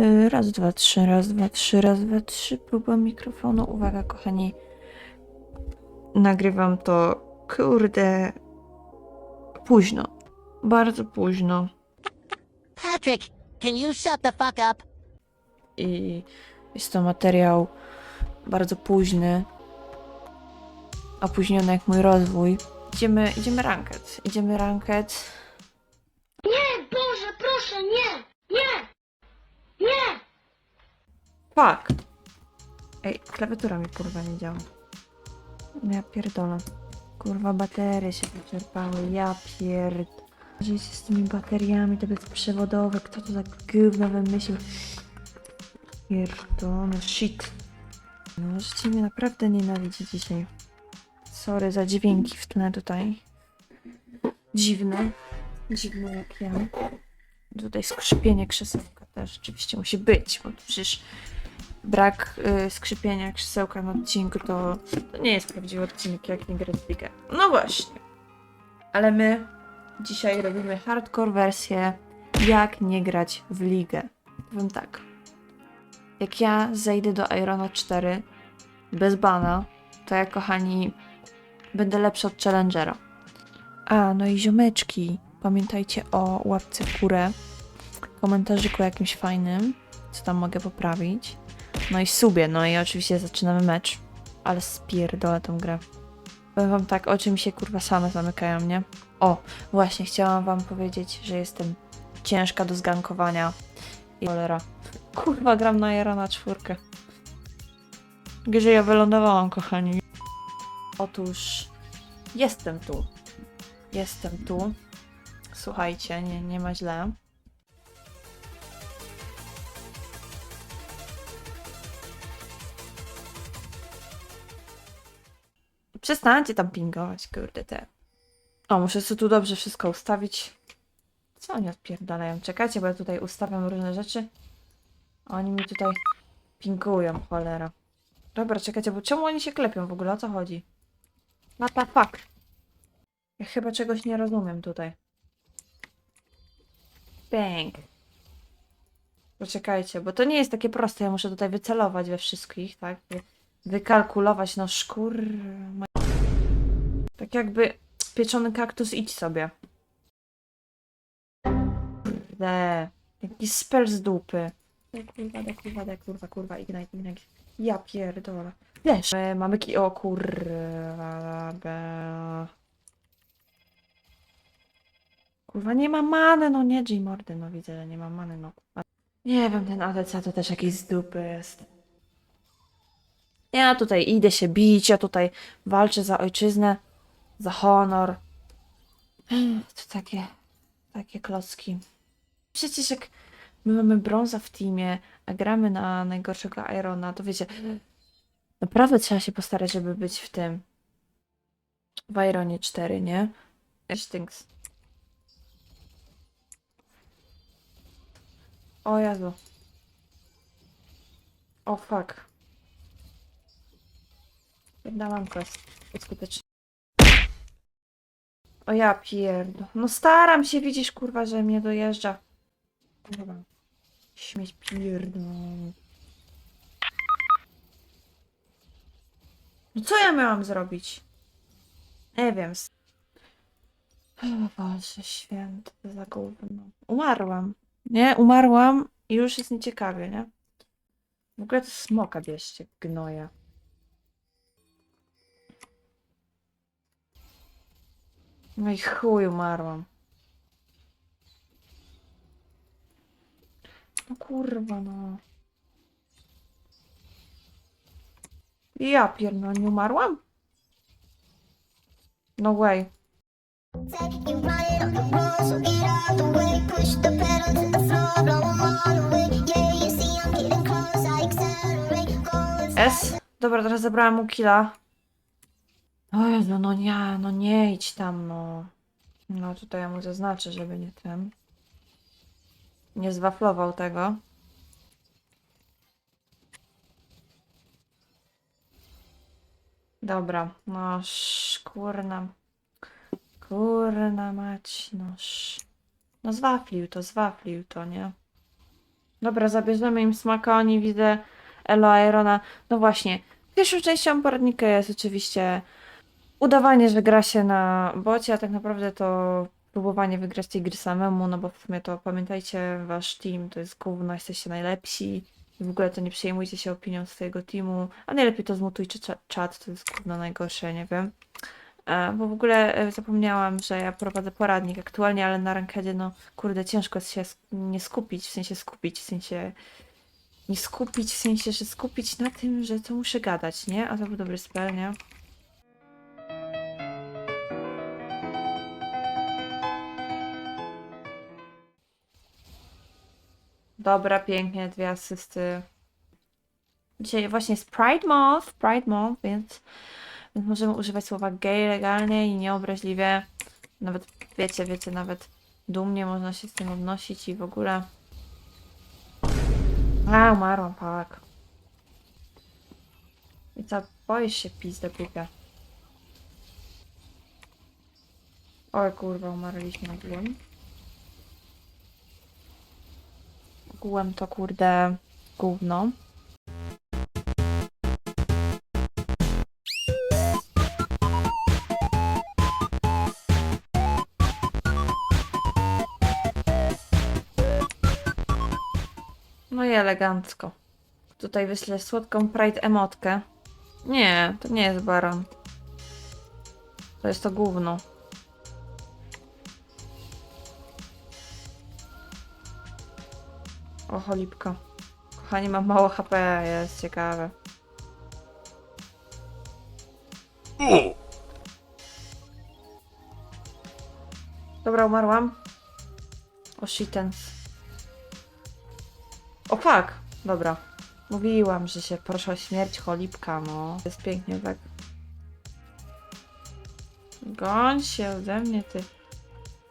Y, Raz, dwa, trzy, raz, dwa, trzy, raz, dwa, trzy. Próba mikrofonu. Uwaga, kochani. Nagrywam to, kurde, późno. Bardzo późno. Patrick, can you shut the fuck up? I jest to materiał bardzo późny. Opóźniony jak mój rozwój. Idziemy, idziemy ranket. Idziemy ranket. Nie, Boże, proszę, nie! Nie! Nie! Fuck! Ej, klawiatura mi kurwa nie działa. Ja pierdolę. Kurwa, baterie się wyczerpały. Ja pierd... Żyjcie z tymi bateriami, te bezprzewodowe. Kto to tak gówno wymyślił? Pierdolę, shit. No, możecie mnie naprawdę nienawidzić dzisiaj. Sorry za dźwięki w tle tutaj. Dziwne. Dziwne jak ja. Tutaj skrzypienie krzesełka też oczywiście musi być, bo przecież brak y, skrzypienia krzesełka na odcinku to, to nie jest prawdziwy odcinek jak nie grać w ligę. No właśnie. Ale my dzisiaj robimy hardcore wersję jak nie grać w ligę. Powiem tak. Jak ja zejdę do Irona 4 bez bana, to ja kochani będę lepsza od Challengera. A, no i ziomeczki, pamiętajcie o łapce w górę, komentarzyku jakimś fajnym, co tam mogę poprawić. No i subie, no i oczywiście zaczynamy mecz. Ale spierdolę tą grę. Powiem wam tak, oczy mi się kurwa same zamykają, nie? O, właśnie, chciałam wam powiedzieć, że jestem ciężka do zgankowania. I cholera. Kurwa, gram na Jara na czwórkę. Gdzie ja wylądowałam, kochani? Otóż jestem tu. Jestem tu. Słuchajcie, nie, nie ma źle. Przestańcie tam pingować, kurde te. O, muszę sobie tu dobrze wszystko ustawić. Co oni odpierdalają? Czekajcie, bo ja tutaj ustawiam różne rzeczy. Oni mi tutaj pingują, cholera. Dobra, czekajcie, bo czemu oni się klepią w ogóle? O co chodzi? What the fuck? Ja chyba czegoś nie rozumiem tutaj. Bang. Poczekajcie, bo to nie jest takie proste. Ja muszę tutaj wycelować we wszystkich, tak? Wy- Wykalkulować, no szkur. Tak jakby pieczony kaktus, idź sobie. Kurde. Jaki spell z dupy. Kurwa, da kurwa, da kurwa, kurwa, ignite, ignite. Ja pierdolę. Wiesz, e, mamy ki... O kurwa, be... Kurwa, nie ma many, no nie, G-mordy, no widzę, że nie ma many, no. Nie wiem, ten ADC to też jakiś z dupy jest. Ja tutaj idę się bić, ja tutaj walczę za ojczyznę, za honor. To takie, takie klocki. Przecież jak my mamy brąza w teamie, a gramy na najgorszego Irona, to wiecie, naprawdę trzeba się postarać, żeby być w tym. W Ironie 4, nie? Things. O Jezu. O fuck. Pierdałam quest. Skutecznie. O ja pierdo. No staram się, widzisz kurwa, że mnie dojeżdża. Kurwa. Śmieć pierdo. No co ja miałam zrobić? Nie wiem. O Boże święty, za gówno. Umarłam. Nie, umarłam i już jest nieciekawie, nie? W ogóle to smoka bierzcie, gnoja. No i chuj umarłam. No kurwa no. Ja pierdolę, nie umarłam? No way. S. Dobra, teraz zabrałam mu killa. O Jezu, no nie, no nie idź tam, no. No tutaj ja mu zaznaczę, żeby nie ten. Nie zwaflował tego. Dobra, no szkurna. Kurna mać, no sz... No zwaflił to, zwaflił to, nie? Dobra, zabierzemy im smaka, oni widzę Elo Irona. No właśnie, pierwszą częścią poradnika jest oczywiście udawanie, że gra się na bocie, a tak naprawdę to próbowanie wygrać tej gry samemu, no bo w sumie to pamiętajcie, wasz team to jest gówno, jesteście najlepsi i w ogóle to nie przejmujcie się opinią swojego teamu, a najlepiej to zmutujcie cza- czat, to jest gówno najgorsze, nie wiem. E, Bo w ogóle e, zapomniałam, że ja prowadzę poradnik aktualnie, ale na rankedzie, no kurde, ciężko się nie skupić, w sensie skupić, w sensie nie skupić, w sensie, że skupić na tym, że to muszę gadać, nie? A to był dobry spell, nie? Dobra, pięknie, dwie asysty. Dzisiaj właśnie jest Pride Month, Pride Month, więc, więc możemy używać słowa gay legalnie i nieobraźliwie. Nawet, wiecie, wiecie, nawet dumnie można się z tym odnosić i w ogóle. A, umarłam, tak. I co, boisz się pizdę głupia. Oj kurwa, umarliśmy ogółem. Ogółem to kurde gówno. No i elegancko. Tutaj wyślę słodką Pride emotkę. Nie, to nie jest baron. To jest to gówno. O, cholipko. Kochani, mam mało HP, jest ciekawe. Dobra, umarłam. O, shitens. O, fuck! Dobra. Mówiłam, że się proszę o śmierć cholipka, no. Jest pięknie, tak. Goń się ode mnie, ty.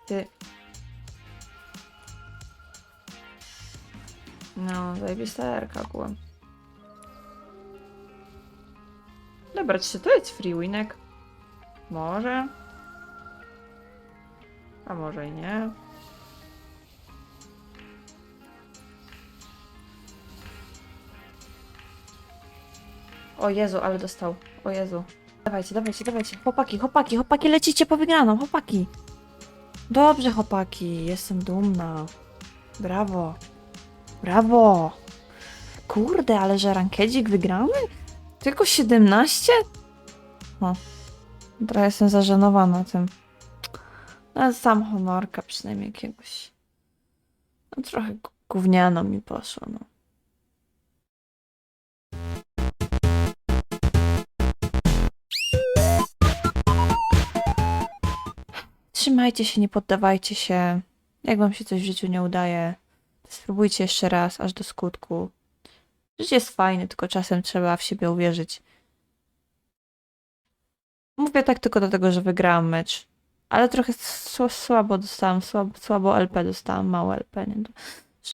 Ty. No, zajebista erka ogółem. Dobra, czy to jest free winek? Może. A może i nie. O Jezu, ale dostał. O Jezu. Dawajcie, dawajcie, dawajcie. Chłopaki, chłopaki, chłopaki, lecicie po wygraną, chłopaki. Dobrze, chłopaki, jestem dumna. Brawo. Brawo. Kurde, ale że rankedzik wygramy? Tylko 17? O. Trochę jestem zażenowana tym. Ale sam honorka przynajmniej jakiegoś. No trochę gówniano mi poszło, no. Trzymajcie się, nie poddawajcie się. Jak wam się coś w życiu nie udaje, spróbujcie jeszcze raz, aż do skutku. Życie jest fajne, tylko czasem trzeba w siebie uwierzyć. Mówię tak tylko dlatego, że wygrałam mecz. Ale trochę sł- słabo dostałam, słabo, słabo LP dostałam, mało LP, nie?